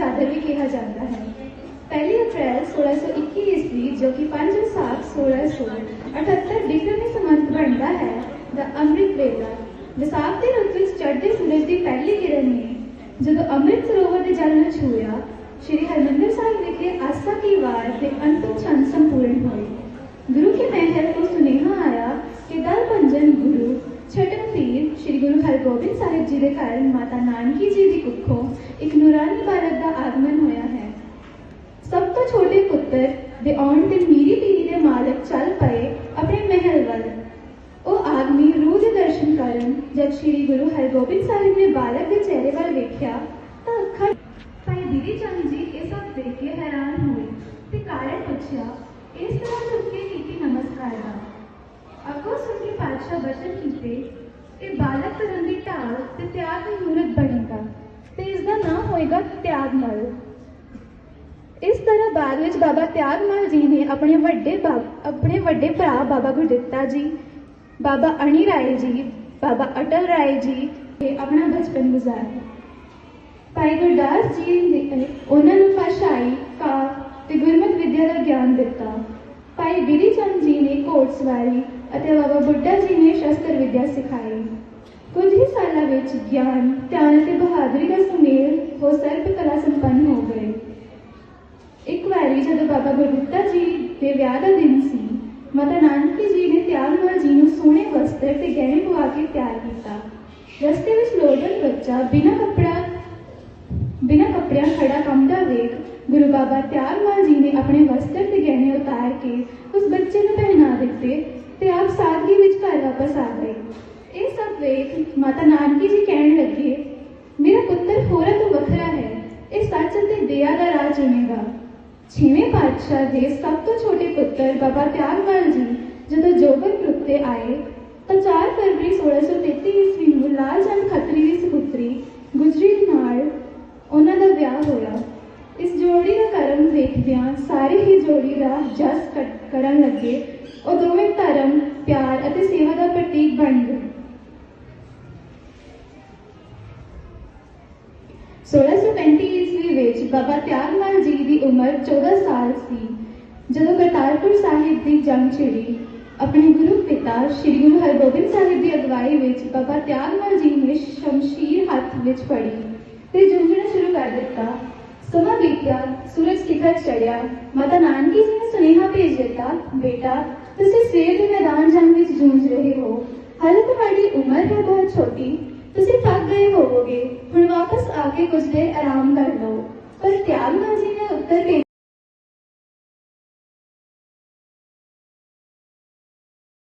ਚਾਦਰ ਵੀ ਕਿਹਾ ਜਾਂਦਾ ਹੈ। 1 ਅਪ੍ਰੈਲ 1621 ਈਸਵੀ ਜੋ ਕਿ 5 ਵਿਸਾਖ 1678 ਬਿਕਰਮੀ ਸੰਮਤ ਬਣਦਾ ਹੈ, ਦਾ ਅੰਮ੍ਰਿਤ ਵੇਲਾ, ਵਿਸਾਖ ਦੇ ਰੁੱਤ ਵਿੱਚ ਚੜ੍ਹਦੇ ਸੂਰਜ ਦੀ ਪਹਿਲੀ ਕਿਰਨ ਨੇ ਜਦੋਂ ਅੰਮ੍ਰਿਤ ਸਰੋਵਰ ਦੇ ਜਲ ਨੂੰ ਛੂਇਆ ਸ਼੍ਰੀ ਹਰਿਮੰਦਰ ਸਾਹਿਬ ਵਿਖੇ ਆਸਾ ਕੀ ਵਾਰ ਦੇ ਅੰਤਿਮ ਛੰਦ ਸੰਪੂਰਨ ਹੋਏ। ਗੁਰੂ ਕੇ ਮਹਿਲ ਤੋਂ ਸੁਨੇਹਾ ਆਇਆ ਕਿ ਦਲ ਭੰਜਨ ਗੁਰੂ ਛਟਨ ਪੀਰ, ਸ਼੍ਰੀ ਗੁਰੂ ਹਰਗੋਬਿੰਦ ਸਾਹਿਬ ਜੀ ਦੇ ਘਰ ਮਾਤਾ ਨਾਨਕ ਜੀ ਦੀ ਕੁੱਖੋਂ ਇੱਕ ਨੂਰਾਨੀ ਬਾਲਕ ਦਾ ਆਗਮਨ ਹੋਇਆ ਹੈ ਸਭ ਤੋਂ ਛੋਟੇ ਪੁੱਤਰ ਦੇ ਆਉਣ ਤੇ ਮੀਰੀ ਪੀਰੀ ਦੇ ਮਾਲਕ ਚੱਲ ਪਏ ਆਪਣੇ ਮਹਿਲ ਵੱਲ। ਉਹ ਆਦਮੀ ਰੂਹ ਦੇ ਦਰਸ਼ਨ ਕਰਨ ਜਦ ਸ਼੍ਰੀ ਗੁਰੂ ਹਰਗੋਬਿੰਦ ਸਾਹਿਬ ਨੇ ਬਾਲਕ ਦੇ ਚਿਹਰੇ ਵੱਲ ਵੇਖਿਆ ਤਾਂ ਅੱਖਾਂ ਭਾਈ ਦੀਦੀ ਚੰਦ ਜੀ ਇਹ ਸਭ ਦੇਖ ਕੇ ਹੈਰਾਨ ਹੋਏ ਤੇ ਕਾਰਨ ਪੁੱਛਿਆ, ਇਸ ਤਰ੍ਹਾਂ ਝੁਕ ਕੀਤੀ ਨਮਸਕਾਰ ਦਾ। ਅੱਗੋਂ ਸੁਣ ਕੇ ਪਾਤਸ਼ਾਹ ਬਚਨ ਕੀਤੇ ਇਹ ਬਾਲਕ ਕਰਨ ਦੀ ਢਾਲ ਤੇ ਤਿਆਗ ਦੀ ਮੂਰਤ ਬਣੇਗਾ ਤੇ ਇਸ ਦਾ ਨਾਮ ਹੋਏਗਾ ਤਿਆਗਮਲ ਇਸ ਤਰ੍ਹਾਂ ਬਾਅਦ ਵਿੱਚ ਬਾਬਾ ਤਿਆਗਮਲ ਜੀ ਨੇ ਆਪਣੇ ਵੱਡੇ ਆਪਣੇ ਵੱਡੇ ਭਰਾ ਬਾਬਾ ਗੁਰਦਿੱਤਾ ਜੀ, ਬਾਬਾ ਅਣੀ ਰਾਏ ਜੀ, ਬਾਬਾ ਅਟਲ ਰਾਏ ਜੀ ਤੇ ਆਪਣਾ ਬਚਪਨ ਗੁਜ਼ਾਰਿਆ। ਭਾਈ ਗੁਰਦਾਸ ਜੀ ਨੇ ਉਹਨਾਂ ਨੂੰ ਭਾਸ਼ਾਈ ਕਾਵ ਤੇ ਗੁਰਮਤਿ ਵਿਦਿਆ ਦਾ ਗਿਆਨ ਦਿੱਤਾ। ਭਾਈ ਬਿਧੀ ਚੰਦ ਜੀ ਨੇ ਘੋੜ ਸਵਾਰੀ ਅਤੇ ਬਾਬਾ ਬੁੱਢਾ ਜੀ ਨੇ ਸ਼ਸਤਰ ਵਿਦਿਆ ਸਿਖਾਈ। ਕੁਝ ਹੀ ਸਾਲਾਂ ਵਿੱਚ ਗਿਆਨ, ਧਿਆਨ ਤੇ ਬਹਾਦਰੀ ਦਾ ਸੁਮੇਲ ਹੋ ਸਰਪ ਕਲਾ ਸੰਪੰਨ ਹੋ ਗਏ। ਵਾਰੀ ਜਦੋਂ ਬਾਬਾ ਗੁਰਦਿੱਤਾ ਜੀ ਦੇ ਵਿਆਹ ਦਾ ਦਿਨ ਸੀ, ਮਾਤਾ ਨਾਨਕੀ ਜੀ ਨੇ ਤਿਆਗਮਲ ਜੀ ਨੂੰ ਸੋਹਣੇ ਵਸਤਰ ਤੇ ਗਹਿਣੇ ਪਵਾ ਕੇ ਤਿਆਰ ਕੀਤਾ। ਰਸਤੇ ਵਿੱਚ ਲੋੜਵੰਦ ਬੱਚਾ ਬਿਨਾਂ ਕੱਪੜਾ, ਬਿਨਾਂ ਕੱਪੜਿਆਂ ਖੜਾ ਕੰਮਦਾ ਵੇਖ ਗੁਰੂ ਬਾਬਾ ਤਿਆਗਮਲ ਜੀ ਨੇ ਆਪਣੇ ਵਸਤਰ ਤੇ ਗਹਿਣੇ ਉਤਾਰ ਕੇ ਉਸ ਬੱਚੇ ਨੂੰ ਪਹਿਨਾ ਦਿੱਤੇ ਤੇ ਆਪ ਸਾਦਗੀ ਵਿੱਚ ਘਰ ਵਾਪਸ ਆ ਗਏ। ਇਹ ਸਭ ਵੇਖ ਮਾਤਾ ਨਾਨਕੀ ਜੀ ਕਹਿਣ ਲੱਗੇ, ਮੇਰਾ ਪੁੱਤਰ ਹੋਰਾਂ ਤੋਂ ਵੱਖਰਾ ਹੈ, ਇਹ ਸੱਚ ਅਤੇ ਦਇਆ ਦਾ ਰਾਹ ਚੁਣੇਗਾ। ਛੇਵੇਂ ਪਾਤਸ਼ਾਹ ਦੇ ਸਭ ਤੋਂ ਛੋਟੇ ਪੁੱਤਰ ਬਾਬਾ ਤਿਆਗਮਲ ਜੀ ਜਦੋਂ ਜੋਬਨ ਰੁੱਤ ਤੇ ਆਏ, ਤਾਂ 4 ਫਰਵਰੀ 1633 ਈਸਵੀ ਨੂੰ ਲਾਲ ਚੰਦ ਖੱਤਰੀ ਦੀ ਸੁਪੁੱਤਰੀ ਗੁਜਰੀ ਨਾਲ ਉਹਨਾਂ ਦਾ ਵਿਆਹ ਹੋਇਆ। ਇਸ ਜੋੜੀ ਦਾ ਕਰਮ ਦੇਖਦਿਆਂ ਸਾਰੇ ਹੀ ਜੋੜੀ ਦਾ ਜਸ ਕਰਨ ਲੱਗੇ। ਉਹ ਦੋਵੇਂ ਧਰਮ, ਪਿਆਰ ਅਤੇ ਸੇਵਾ ਦਾ ਪ੍ਰਤੀਕ ਬਣ ਗਏ। 1635 ਈਸਵੀ ਵਿੱਚ ਬਾਬਾ ਤਿਆਗਮਲ ਜੀ ਦੀ ਉਮਰ 14 ਸਾਲ ਸੀ। ਜਦੋਂ ਕਰਤਾਰਪੁਰ ਸਾਹਿਬ ਦੀ ਜੰਗ ਛਿੜੀ, ਆਪਣੇ ਗੁਰੂ ਪਿਤਾ ਸ੍ਰੀ ਗੁਰੂ ਹਰਗੋਬਿੰਦ ਸਾਹਿਬ ਦੀ ਅਗਵਾਈ ਵਿੱਚ ਬਾਬਾ ਤਿਆਗਮਲ ਜੀ ਨੇ ਸ਼ਮਸ਼ੀਰ ਹੱਥ ਵਿੱਚ ਫੜੀ ਤੇ ਜੂਝਣਾ ਸ਼ੁਰੂ ਕਰ ਦਿੱਤਾ। ਸਮਾਂ ਬੀਤਿਆ, ਸੂਰਜ ਸਿਖਰ ਚੜਿਆ ਮਾਤਾ ਨਾਨਕੀ ਜੀ ਨੇ ਸੁਨੇਹਾ ਭੇਜ ਦਿੱਤਾ, ਬੇਟਾ, ਤੁਸੀਂ ਸਵੇਰ ਦੇ ਮੈਦਾਨ ਜੰਗ ਵਿੱਚ ਜੂਝ ਰਹੇ ਹੋ। ਹਾਲੇ ਤੁਹਾਡੀ ਉਮਰ ਹੈ ਬਹੁਤ ਛੋਟੀ। ਤੁਸੀਂ ਥੱਕ ਗਏ ਹੋਵੋਗੇ। ਹੁਣ ਵਾਪਸ ਆ ਕੇ ਕੁਝ ਦੇਰ ਆਰਾਮ ਕਰ ਲਓ। ਪਰ ਤਿਆਗਬਾਜੀ ਨੇ ਉੱਤਰ